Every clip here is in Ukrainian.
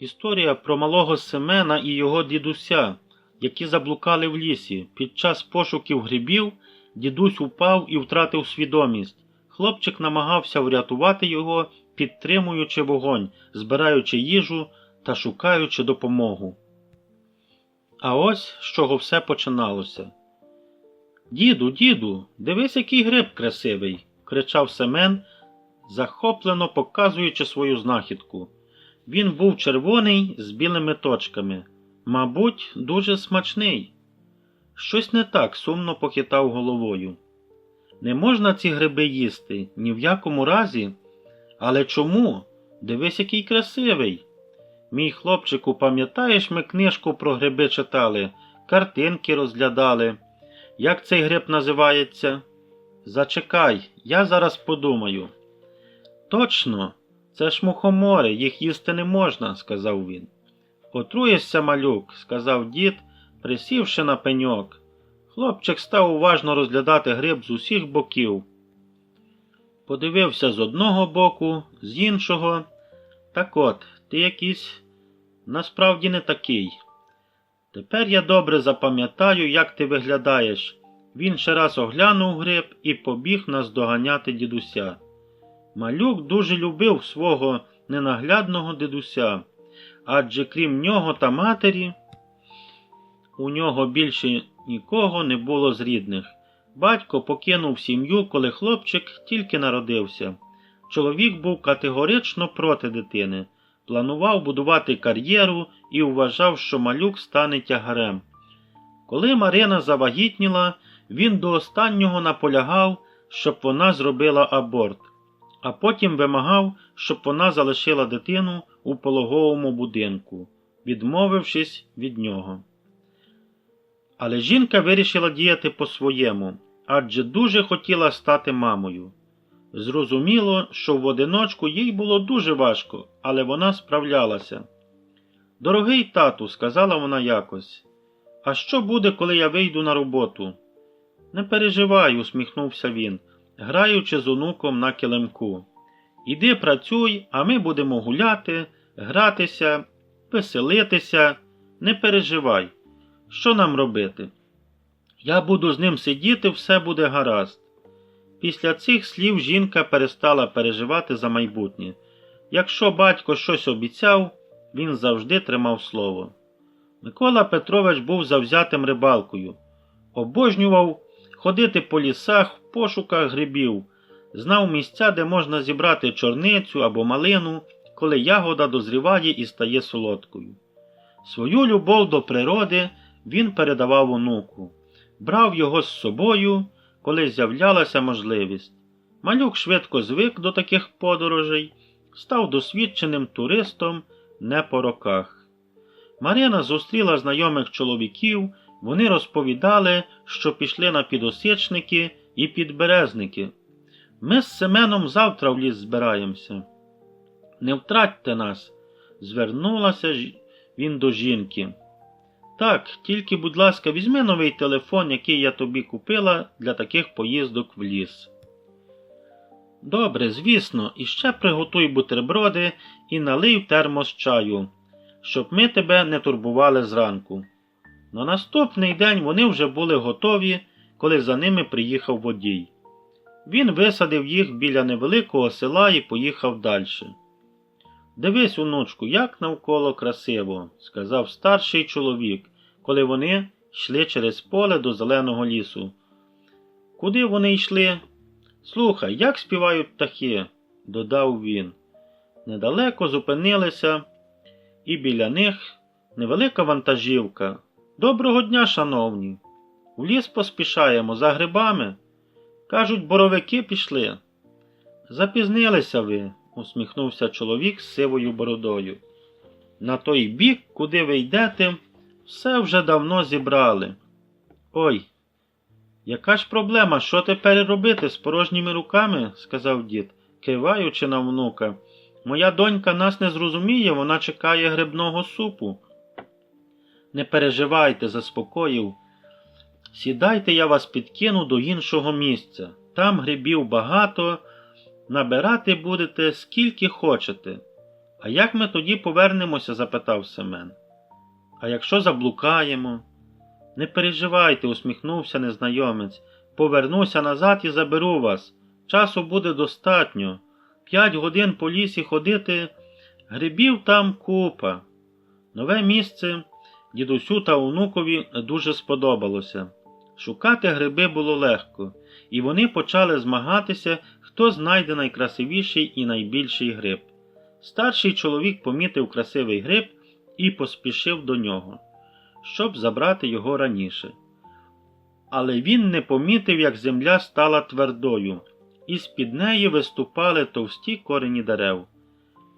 Історія про малого Семена і його дідуся, які заблукали в лісі. Під час пошуків грибів дідусь упав і втратив свідомість. Хлопчик намагався врятувати його, підтримуючи вогонь, збираючи їжу та шукаючи допомогу. А ось з чого все починалося. Діду, діду, дивись, який гриб красивий, кричав Семен, захоплено показуючи свою знахідку. Він був червоний з білими точками, мабуть, дуже смачний. Щось не так сумно похитав головою. Не можна ці гриби їсти ні в якому разі. Але чому? Дивись, який красивий. Мій хлопчику, пам'ятаєш, ми книжку про гриби читали, картинки розглядали. Як цей гриб називається? Зачекай, я зараз подумаю. Точно, це ж мухомори, їх їсти не можна, сказав він. Отруєшся, малюк, сказав дід, присівши на пеньок. Хлопчик став уважно розглядати гриб з усіх боків. Подивився з одного боку, з іншого. Так от, ти якийсь насправді не такий. Тепер я добре запам'ятаю, як ти виглядаєш. Він ще раз оглянув гриб і побіг наздоганяти дідуся. Малюк дуже любив свого ненаглядного дідуся, адже крім нього та матері, у нього більше нікого не було з рідних. Батько покинув сім'ю, коли хлопчик тільки народився. Чоловік був категорично проти дитини, планував будувати кар'єру і вважав, що малюк стане тягарем. Коли Марина завагітніла, він до останнього наполягав, щоб вона зробила аборт, а потім вимагав, щоб вона залишила дитину у пологовому будинку, відмовившись від нього. Але жінка вирішила діяти по-своєму, адже дуже хотіла стати мамою. Зрозуміло, що в одиночку їй було дуже важко, але вона справлялася. Дорогий тату, сказала вона якось, а що буде, коли я вийду на роботу? Не переживай, усміхнувся він, граючи з онуком на килимку. Іди працюй, а ми будемо гуляти, гратися, веселитися. Не переживай. Що нам робити? Я буду з ним сидіти, все буде гаразд. Після цих слів жінка перестала переживати за майбутнє. Якщо батько щось обіцяв, він завжди тримав слово. Микола Петрович був завзятим рибалкою, обожнював ходити по лісах в пошуках грибів, знав місця, де можна зібрати чорницю або малину, коли ягода дозріває і стає солодкою. Свою любов до природи він передавав онуку, брав його з собою, коли з'являлася можливість. Малюк швидко звик до таких подорожей, став досвідченим туристом не по роках. Марина зустріла знайомих чоловіків, вони розповідали, що пішли на підосичники і підберезники. Ми з Семеном завтра в ліс збираємося. Не втратьте нас, звернулася він до жінки. Так, тільки, будь ласка, візьми новий телефон, який я тобі купила для таких поїздок в ліс. Добре, звісно, і ще приготуй бутерброди і налий термос чаю, щоб ми тебе не турбували зранку. На наступний день вони вже були готові, коли за ними приїхав водій. Він висадив їх біля невеликого села і поїхав далі. Дивись, онучку, як навколо красиво, сказав старший чоловік, коли вони йшли через поле до зеленого лісу. Куди вони йшли? Слухай, як співають птахи, додав він. Недалеко зупинилися, і біля них невелика вантажівка. Доброго дня, шановні. В ліс поспішаємо за грибами. Кажуть, боровики пішли. Запізнилися ви, усміхнувся чоловік з сивою бородою. На той бік, куди ви йдете, все вже давно зібрали. Ой, яка ж проблема, що тепер робити з порожніми руками? сказав дід, киваючи на внука. Моя донька нас не зрозуміє, вона чекає грибного супу. Не переживайте, заспокоїв. Сідайте, я вас підкину до іншого місця. Там грибів багато, набирати будете скільки хочете. А як ми тоді повернемося? запитав Семен. А якщо заблукаємо? Не переживайте, усміхнувся незнайомець. Повернуся назад і заберу вас. Часу буде достатньо. П'ять годин по лісі ходити, грибів там купа. Нове місце дідусю та онукові дуже сподобалося. Шукати гриби було легко, і вони почали змагатися, хто знайде найкрасивіший і найбільший гриб. Старший чоловік помітив красивий гриб і поспішив до нього, щоб забрати його раніше. Але він не помітив, як земля стала твердою, і з-під неї виступали товсті корені дерев.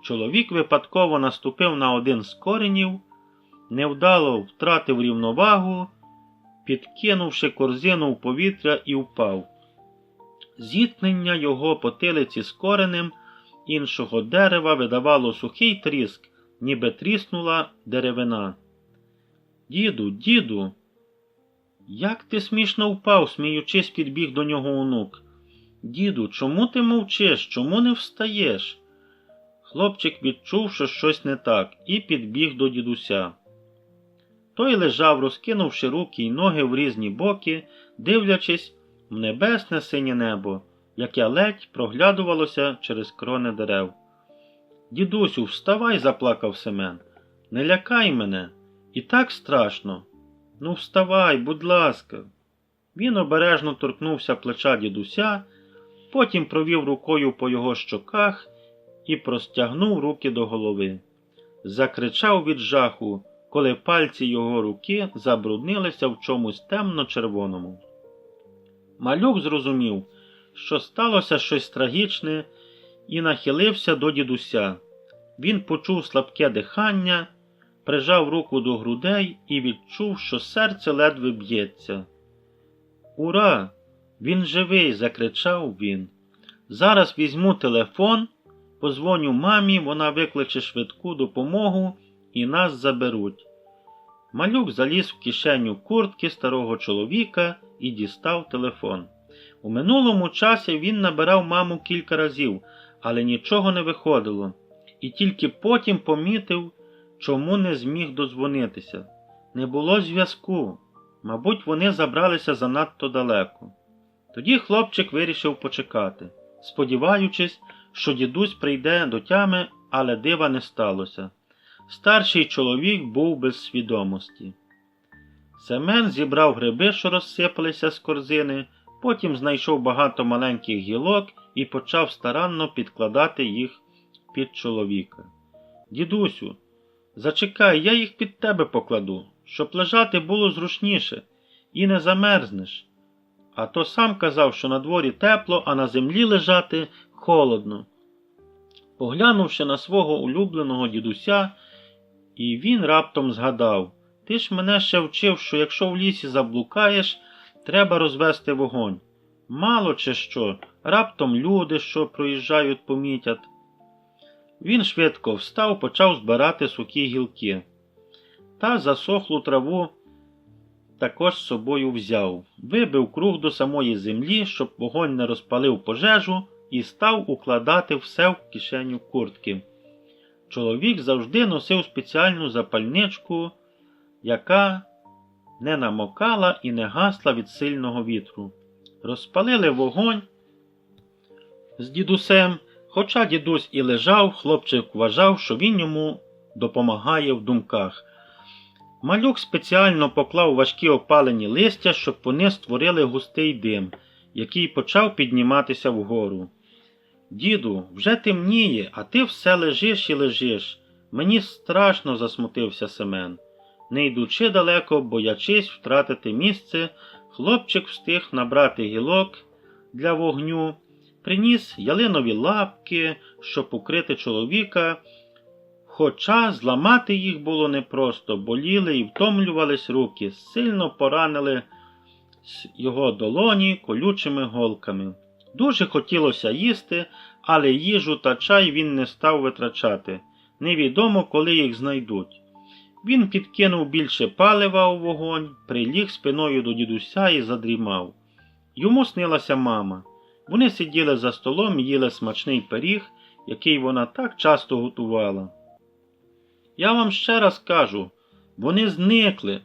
Чоловік випадково наступив на один з коренів, невдало втратив рівновагу, підкинувши корзину в повітря і впав. Зіткнення його потилиці з коренем іншого дерева видавало сухий тріск, ніби тріснула деревина. Діду, діду, як ти смішно впав, сміючись, підбіг до нього онук. Діду, чому ти мовчиш? Чому не встаєш? Хлопчик відчув, що щось не так, і підбіг до дідуся. Той лежав, розкинувши руки й ноги в різні боки, дивлячись в небесне синє небо, яке ледь проглядувалося через крони дерев. Дідусю, вставай, заплакав Семен. Не лякай мене. І так страшно. Ну, вставай, будь ласка. Він обережно торкнувся плеча дідуся, потім провів рукою по його щоках і простягнув руки до голови. Закричав від жаху, коли пальці його руки забруднилися в чомусь темно-червоному. Малюк зрозумів, що сталося щось трагічне, і нахилився до дідуся. Він почув слабке дихання, прижав руку до грудей і відчув, що серце ледве б'ється. Ура! Він живий! закричав він. Зараз візьму телефон, позвоню мамі, вона викличе швидку допомогу і нас заберуть. Малюк заліз в кишеню куртки старого чоловіка і дістав телефон. У минулому часі він набирав маму кілька разів, але нічого не виходило, і тільки потім помітив, чому не зміг дозвонитися. Не було зв'язку. Мабуть, вони забралися занадто далеко. Тоді хлопчик вирішив почекати, сподіваючись, що дідусь прийде до тями, але дива не сталося. Старший чоловік був без свідомості. Семен зібрав гриби, що розсипалися з корзини, потім знайшов багато маленьких гілок і почав старанно підкладати їх під чоловіка. Дідусю, зачекай, я їх під тебе покладу, щоб лежати було зручніше, і не замерзнеш. А то сам казав, що на дворі тепло, а на землі лежати холодно. Поглянувши на свого улюбленого дідуся, і він раптом згадав Ти ж мене ще вчив, що якщо в лісі заблукаєш, треба розвести вогонь. Мало чи що, раптом люди, що проїжджають, помітять. Він швидко встав, почав збирати сухі гілки. Та засохлу траву також з собою взяв, вибив круг до самої землі, щоб вогонь не розпалив пожежу, і став укладати все в кишеню куртки. Чоловік завжди носив спеціальну запальничку, яка не намокала і не гасла від сильного вітру. Розпалили вогонь з дідусем, хоча дідусь і лежав, хлопчик вважав, що він йому допомагає в думках. Малюк спеціально поклав важкі опалені листя, щоб вони створили густий дим, який почав підніматися вгору. Діду, вже темніє, а ти все лежиш і лежиш. Мені страшно засмутився Семен. Не йдучи далеко, боячись втратити місце, хлопчик встиг набрати гілок для вогню, приніс ялинові лапки, щоб укрити чоловіка. Хоча зламати їх було непросто, боліли і втомлювались руки, сильно поранили його долоні колючими голками. Дуже хотілося їсти, але їжу та чай він не став витрачати. Невідомо, коли їх знайдуть. Він підкинув більше палива у вогонь, приліг спиною до дідуся і задрімав. Йому снилася мама. Вони сиділи за столом, їли смачний пиріг який вона так часто готувала. Я вам ще раз кажу, вони зникли.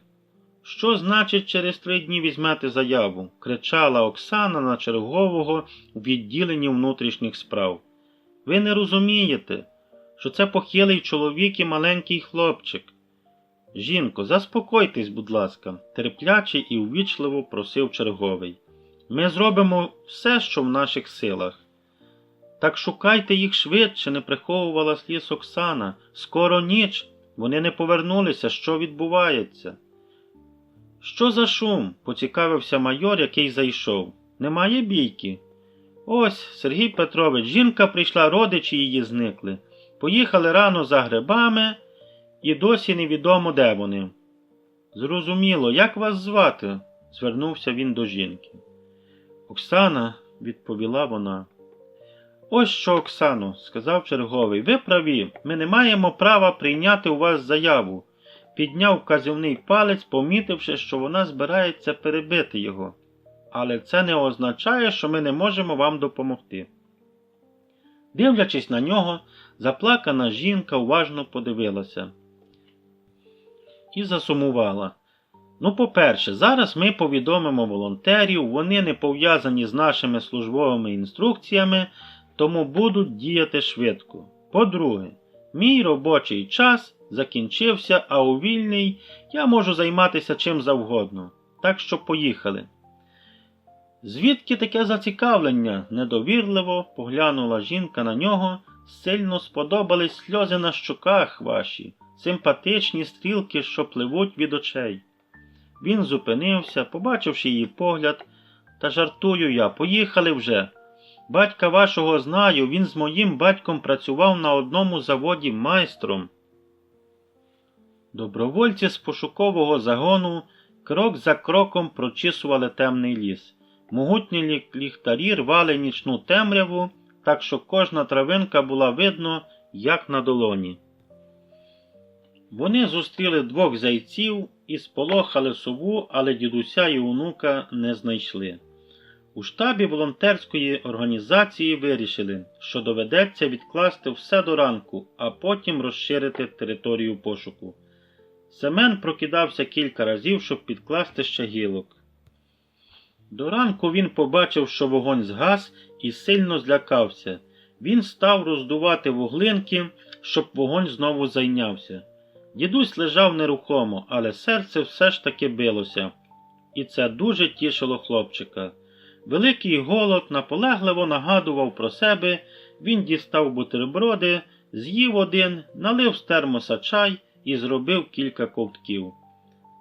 Що значить через три дні візьмете заяву? кричала Оксана на чергового у відділенні внутрішніх справ. Ви не розумієте, що це похилий чоловік і маленький хлопчик. Жінко, заспокойтесь, будь ласка, терпляче і увічливо просив черговий. Ми зробимо все, що в наших силах. Так шукайте їх швидше, не приховувала сліз Оксана. Скоро ніч. Вони не повернулися, що відбувається. Що за шум? поцікавився майор, який зайшов. Немає бійки. Ось, Сергій Петрович, жінка прийшла, родичі її зникли. Поїхали рано за грибами, і досі невідомо, де вони. Зрозуміло, як вас звати? звернувся він до жінки. Оксана, відповіла вона. Ось що, Оксано, сказав черговий, ви праві, ми не маємо права прийняти у вас заяву. Підняв вказівний палець, помітивши, що вона збирається перебити його. Але це не означає, що ми не можемо вам допомогти. Дивлячись на нього, заплакана жінка уважно подивилася і засумувала. Ну, по-перше, зараз ми повідомимо волонтерів, вони не пов'язані з нашими службовими інструкціями, тому будуть діяти швидко. По-друге, мій робочий час закінчився, а у вільний я можу займатися чим завгодно. Так що поїхали. Звідки таке зацікавлення? недовірливо поглянула жінка на нього, сильно сподобались сльози на щоках ваші, симпатичні стрілки, що пливуть від очей. Він зупинився, побачивши її погляд, та жартую я, поїхали вже. Батька вашого знаю, він з моїм батьком працював на одному заводі майстром. Добровольці з пошукового загону крок за кроком прочісували темний ліс. Могутні ліхтарі рвали нічну темряву, так що кожна травинка була видно, як на долоні. Вони зустріли двох зайців і сполохали сову, але дідуся і онука не знайшли. У штабі волонтерської організації вирішили, що доведеться відкласти все до ранку, а потім розширити територію пошуку. Семен прокидався кілька разів, щоб підкласти ще гілок. До ранку він побачив, що вогонь згас, і сильно злякався. Він став роздувати вуглинки, щоб вогонь знову зайнявся. Дідусь лежав нерухомо, але серце все ж таки билося, і це дуже тішило хлопчика. Великий голод наполегливо нагадував про себе, він дістав бутерброди, з'їв один, налив з термоса чай і зробив кілька ковтків.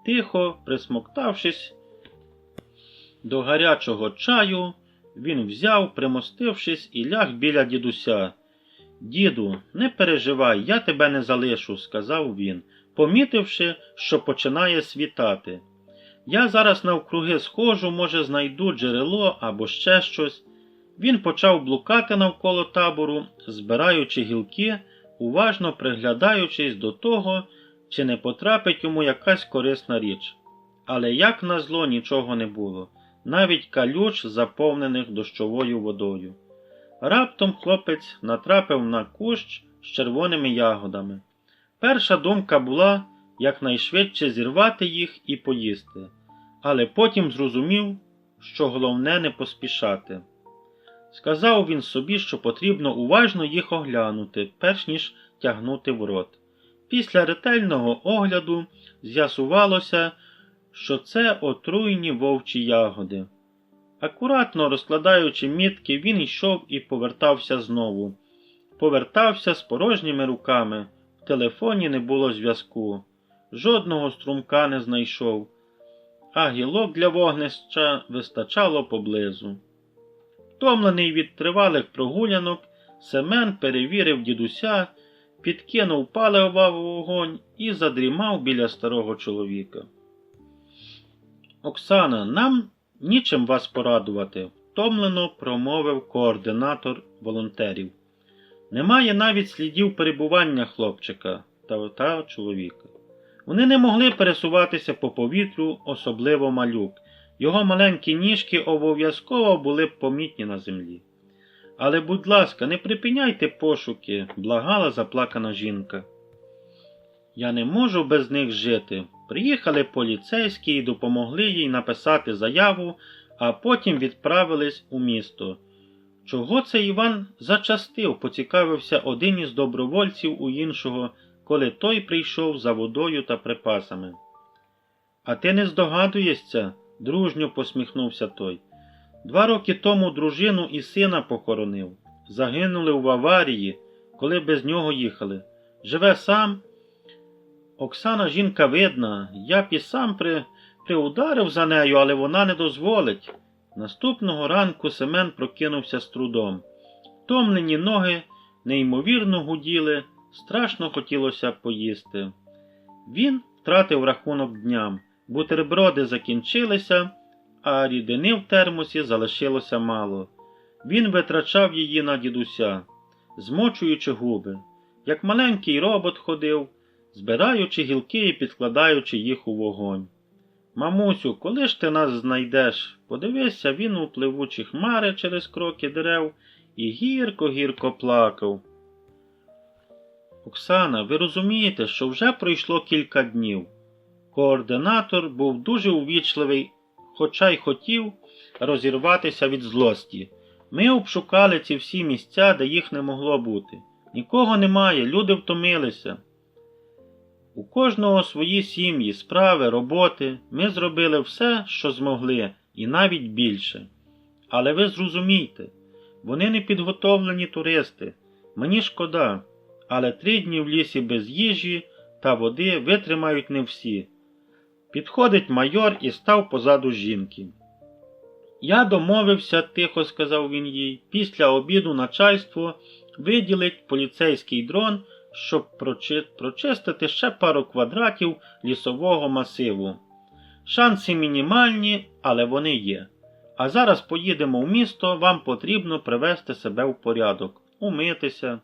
Тихо, присмоктавшись до гарячого чаю, він взяв, примостившись, і ляг біля дідуся. Діду, не переживай, я тебе не залишу, сказав він, помітивши, що починає світати. Я зараз навкруги схожу, може, знайду джерело або ще щось. Він почав блукати навколо табору, збираючи гілки, уважно приглядаючись до того, чи не потрапить йому якась корисна річ. Але як назло нічого не було, навіть калюч, заповнених дощовою водою. Раптом хлопець натрапив на кущ з червоними ягодами. Перша думка була якнайшвидше зірвати їх і поїсти, але потім зрозумів, що головне не поспішати. Сказав він собі, що потрібно уважно їх оглянути, перш ніж тягнути в рот. Після ретельного огляду з'ясувалося, що це отруйні вовчі ягоди. Акуратно розкладаючи мітки, він йшов і повертався знову. Повертався з порожніми руками. В телефоні не було зв'язку. Жодного струмка не знайшов, а гілок для вогнища вистачало поблизу. Втомлений від тривалих прогулянок, Семен перевірив дідуся, підкинув палива в вогонь і задрімав біля старого чоловіка. Оксана, нам нічим вас порадувати, втомлено промовив координатор волонтерів. Немає навіть слідів перебування хлопчика та, та чоловіка. Вони не могли пересуватися по повітрю, особливо малюк. Його маленькі ніжки обов'язково були б помітні на землі. Але, будь ласка, не припиняйте пошуки, благала заплакана жінка. Я не можу без них жити. Приїхали поліцейські і допомогли їй написати заяву, а потім відправились у місто. Чого це Іван зачастив, поцікавився один із добровольців у іншого, коли той прийшов за водою та припасами. А ти не здогадуєшся, дружньо посміхнувся той. Два роки тому дружину і сина похоронив. Загинули в аварії, коли без нього їхали. Живе сам. Оксана жінка видна, я б і сам при... приударив за нею, але вона не дозволить. Наступного ранку Семен прокинувся з трудом. Втомлені ноги неймовірно гуділи, страшно хотілося поїсти. Він втратив рахунок дням, бутерброди закінчилися, а рідини в термосі залишилося мало. Він витрачав її на дідуся, змочуючи губи, як маленький робот ходив, збираючи гілки і підкладаючи їх у вогонь. Мамусю, коли ж ти нас знайдеш? Подивися він у пливучі хмари через кроки дерев і гірко-гірко плакав. Оксана, ви розумієте, що вже пройшло кілька днів. Координатор був дуже увічливий, хоча й хотів розірватися від злості. Ми обшукали ці всі місця, де їх не могло бути. Нікого немає, люди втомилися. У кожного свої сім'ї, справи, роботи. Ми зробили все, що змогли, і навіть більше. Але ви зрозумійте, вони не підготовлені туристи. Мені шкода, але три дні в лісі без їжі та води витримають не всі. Підходить майор і став позаду жінки. Я домовився, тихо сказав він їй, після обіду начальство виділить поліцейський дрон щоб прочистити ще пару квадратів лісового масиву. Шанси мінімальні, але вони є. А зараз поїдемо в місто, вам потрібно привести себе в порядок, умитися.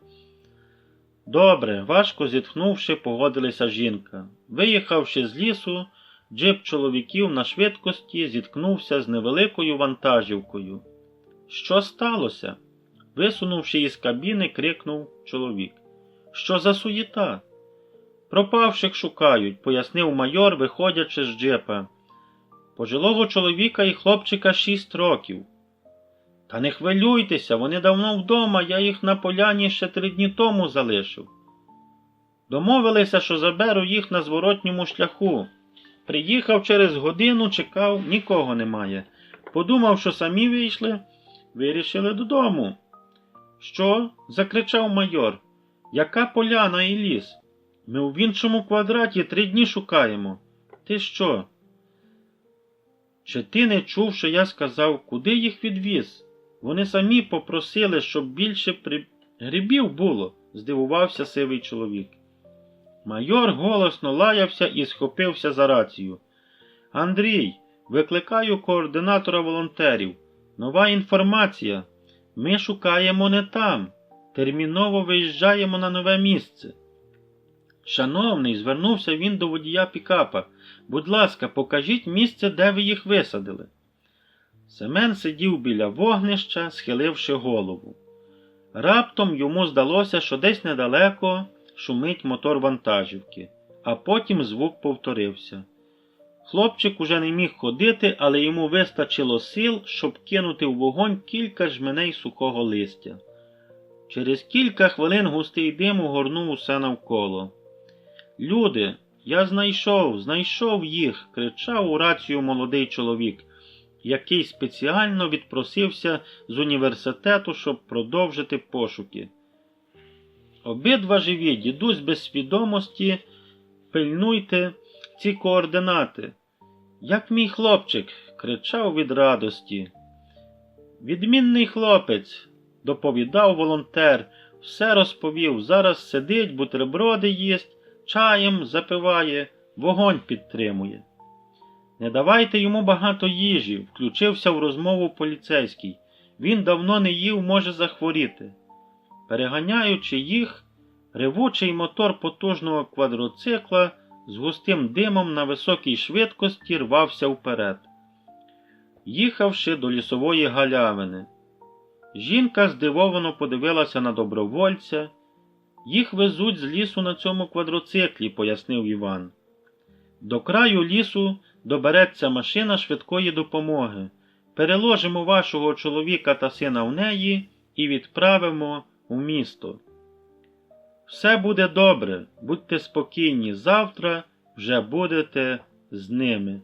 Добре, важко зітхнувши, погодилася жінка. Виїхавши з лісу, джип чоловіків на швидкості зіткнувся з невеликою вантажівкою. Що сталося? Висунувши із кабіни, крикнув чоловік. Що за суєта? Пропавших шукають, пояснив майор, виходячи з джепа. Пожилого чоловіка і хлопчика шість років. Та не хвилюйтеся, вони давно вдома, я їх на поляні ще три дні тому залишив. Домовилися, що заберу їх на зворотньому шляху. Приїхав через годину, чекав, нікого немає. Подумав, що самі вийшли, вирішили додому. Що? закричав майор. Яка поляна і ліс? Ми в іншому квадраті три дні шукаємо. Ти що? Чи ти не чув, що я сказав, куди їх відвіз? Вони самі попросили, щоб більше при... грибів було, здивувався сивий чоловік. Майор голосно лаявся і схопився за рацію. Андрій, викликаю координатора волонтерів. Нова інформація. Ми шукаємо не там. Терміново виїжджаємо на нове місце. Шановний, звернувся він до водія Пікапа. Будь ласка, покажіть місце, де ви їх висадили. Семен сидів біля вогнища, схиливши голову. Раптом йому здалося, що десь недалеко шумить мотор вантажівки, а потім звук повторився. Хлопчик уже не міг ходити, але йому вистачило сил, щоб кинути в вогонь кілька жменей сухого листя. Через кілька хвилин густий дим угорнув усе навколо. Люди, я знайшов, знайшов їх, кричав у рацію молодий чоловік, який спеціально відпросився з університету, щоб продовжити пошуки. Обидва живі, дідусь без свідомості, пильнуйте ці координати. Як мій хлопчик, кричав від радості. Відмінний хлопець доповідав волонтер, все розповів. Зараз сидить, бутерброди їсть, чаєм запиває, вогонь підтримує. Не давайте йому багато їжі, включився в розмову поліцейський. Він давно не їв, може захворіти. Переганяючи їх, ревучий мотор потужного квадроцикла з густим димом на високій швидкості рвався вперед. Їхавши до лісової галявини, Жінка здивовано подивилася на добровольця. Їх везуть з лісу на цьому квадроциклі, пояснив Іван. До краю лісу добереться машина швидкої допомоги. Переложимо вашого чоловіка та сина в неї і відправимо у місто. Все буде добре, будьте спокійні, завтра вже будете з ними.